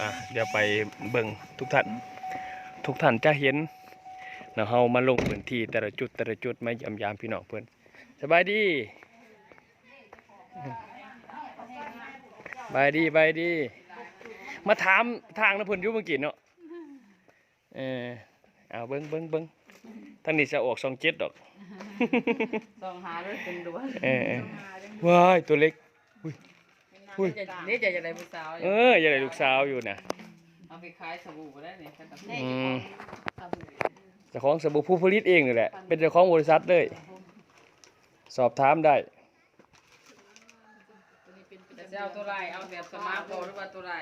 อะเดี๋ยวไปเบิ่งทุกท่าน ทุกท่านจะเห็นเนาะเฮามาลงพื้นที่แต่ละจุดแต่ละจุดมายามยามพี่น้องเพิ่นสบายดีบายดีบายดี มาถามทางนะเพิ่นอยู่เมื่อกี้เนาะเออเอาเบิ่งเบิ่งเบิ่งทางนี้จะออก27ดอกสองหาด้วยเป็นด้วนเออเออว้ายตัวเล็กอุ้ย นี่จะจะได้ผู้สาวเอออย่าได้ลูกสาวอยู่นะเอาไปขายสบู่ก็ได้เนี่ยแค่ตำอืมเจ้าของสบู่ผู้ผลิตเองนี่แหละ เป็นเจ้าของบริษัทเลย สอบถามได้แต่จะเอาตัวไรเอาแบบสมาร์ทโฟนหรือว่าตัวไร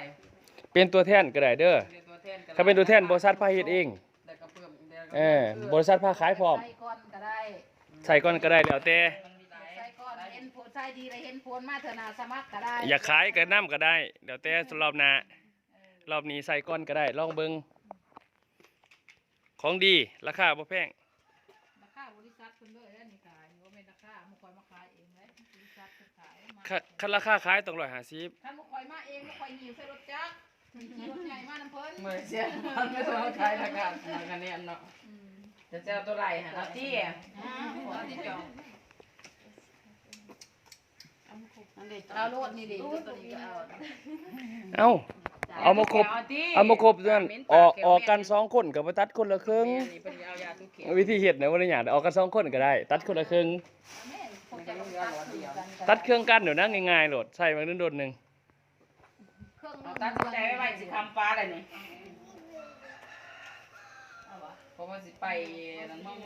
เป็นตัวแทนก็ได้เด้อเป็นตัวแทนถ้าเป็นตัวแทนบริษัทพาเฮ็ดเองแต่ก็เพิ่มดี๋ยวก็เออ บริษัทพาขายพร้อม ใส่ก้อนก็ได้ ใส่ก่อนก็ได้แล้วแต่ มัน ใส่ดีเลยเห็นผลมาเถอะนาสมัครก็ได้อยากขายก็นำก็ได้แล้วแต่รอบหน้ารอบนี้ใส่ก่อนก็ได้ลองเบิ่งของดีราคาบ่แพงราคาบริษัทเพิ่นเลยแล้วนี่ขายว่าเป็นราคามุคอยมาขายเองเลยบริษัทเพิ่นขายมาคันคันราคาขายต้อง150ถ้ามุคอยมาเองมุคอยหิวใส่รถจักรขี่รถใหญ่มาน้ำเพิ่นเมื่อเสียมันไม่ต้องขายราคาราคาเนี่ยเนาะอืมจะจะเอาตัวไรฮะเอาที่อะอ่าหัวที่จอง นั่นเด็กเอาโลดนี่ดิตัวนี้ก็เอาเอ้า เอามาครบ เอามาครบนั่นออกออกกันสองคนกับมาตัดคนละครึ่งนี่เป็นเอายาทุกเขียววิธีเห็ดนะว่าอะไรอย่างออกกันสองคนก็ได้ ตัดคนละครึ่งแม่คงจะต้องตัดคือกันก็ไตัดเครื่องกันเดี๋ยวนะง่ายๆโหลดใส่มาโดนๆหนึ่งเครื่องเอาตัดใจไว้ไว้สิคำฟ้าเลยนี่เอาวะเพราะว่าสิไปนั่นมั่ง